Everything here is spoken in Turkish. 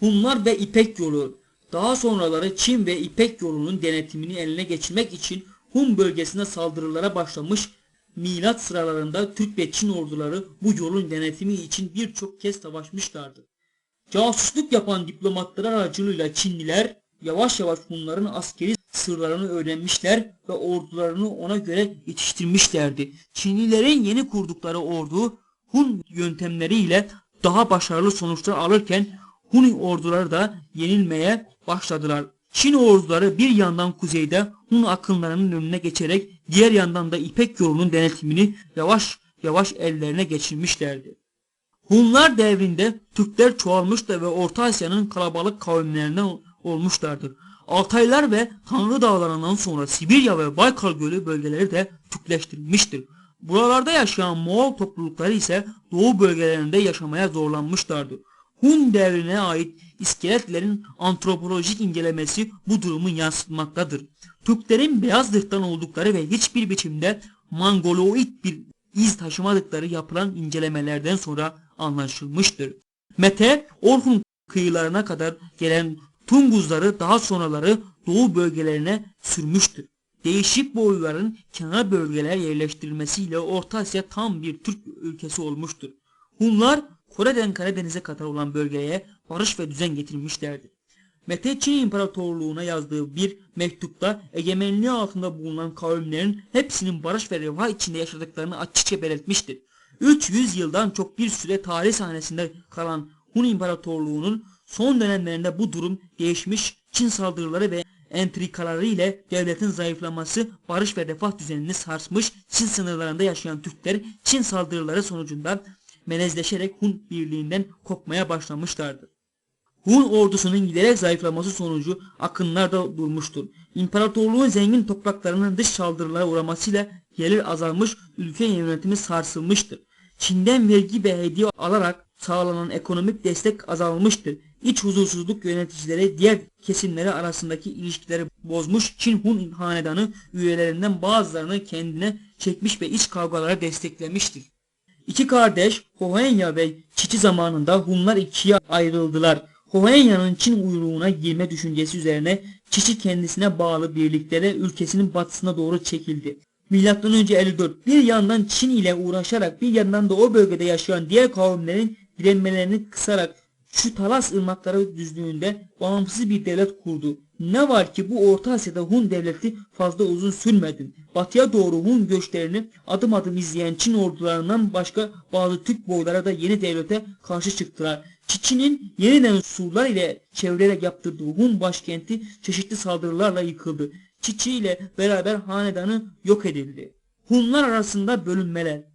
Hunlar ve İpek yolu daha sonraları Çin ve İpek yolunun denetimini eline geçirmek için Hun bölgesine saldırılara başlamış milat sıralarında Türk ve Çin orduları bu yolun denetimi için birçok kez savaşmışlardı. Casusluk yapan diplomatlar aracılığıyla Çinliler yavaş yavaş Hunların askeri sırlarını öğrenmişler ve ordularını ona göre yetiştirmişlerdi. Çinlilerin yeni kurdukları ordu Hun yöntemleriyle daha başarılı sonuçlar alırken Hun orduları da yenilmeye başladılar. Çin orduları bir yandan kuzeyde Hun akınlarının önüne geçerek diğer yandan da İpek yolunun denetimini yavaş yavaş ellerine geçirmişlerdi. Hunlar devrinde Türkler çoğalmıştı ve Orta Asya'nın kalabalık kavimlerinden olmuşlardır. Altaylar ve Tanrı Dağları'ndan sonra Sibirya ve Baykal Gölü bölgeleri de Türkleştirilmiştir. Buralarda yaşayan Moğol toplulukları ise doğu bölgelerinde yaşamaya zorlanmışlardı. Hun devrine ait iskeletlerin antropolojik incelemesi bu durumu yansıtmaktadır. Türklerin beyaz zırhtan oldukları ve hiçbir biçimde Mongoloid bir iz taşımadıkları yapılan incelemelerden sonra anlaşılmıştır. Mete, Orhun kıyılarına kadar gelen Tunguzları daha sonraları doğu bölgelerine sürmüştür. Değişik boyların kenar bölgelere yerleştirilmesiyle Orta Asya tam bir Türk ülkesi olmuştur. Hunlar Kore'den Karadeniz'e kadar olan bölgeye barış ve düzen getirmişlerdir. Mete Çin İmparatorluğu'na yazdığı bir mektupta egemenliği altında bulunan kavimlerin hepsinin barış ve refah içinde yaşadıklarını açıkça belirtmiştir. 300 yıldan çok bir süre tarih sahnesinde kalan Hun İmparatorluğu'nun son dönemlerinde bu durum değişmiş, Çin saldırıları ve entrikaları ile devletin zayıflaması barış ve refah düzenini sarsmış, Çin sınırlarında yaşayan Türkler Çin saldırıları sonucunda melezleşerek Hun birliğinden kopmaya başlamışlardır. Hun ordusunun giderek zayıflaması sonucu akınlar da durmuştur. İmparatorluğun zengin topraklarının dış saldırılara uğramasıyla gelir azalmış, ülke yönetimi sarsılmıştır. Çin'den vergi ve hediye alarak sağlanan ekonomik destek azalmıştır. İç huzursuzluk yöneticileri diğer kesimleri arasındaki ilişkileri bozmuş. Çin Hun hanedanı üyelerinden bazılarını kendine çekmiş ve iç kavgalara desteklemiştir. İki kardeş Hohenya ve Çiçi zamanında Hunlar ikiye ayrıldılar. Hohenya'nın Çin uyruğuna girme düşüncesi üzerine Çiçi kendisine bağlı birliklere ülkesinin batısına doğru çekildi. Milattan önce 54 bir yandan Çin ile uğraşarak bir yandan da o bölgede yaşayan diğer kavimlerin direnmelerini kısarak şu Talas ırmakları düzlüğünde bağımsız bir devlet kurdu. Ne var ki bu Orta Asya'da Hun devleti fazla uzun sürmedi. Batıya doğru Hun göçlerini adım adım izleyen Çin ordularından başka bazı Türk boylara da yeni devlete karşı çıktılar. Çiçi'nin yeniden surlar ile çevreleyerek yaptırdığı Hun başkenti çeşitli saldırılarla yıkıldı. Çiçi ile beraber hanedanı yok edildi. Hunlar arasında bölünmeler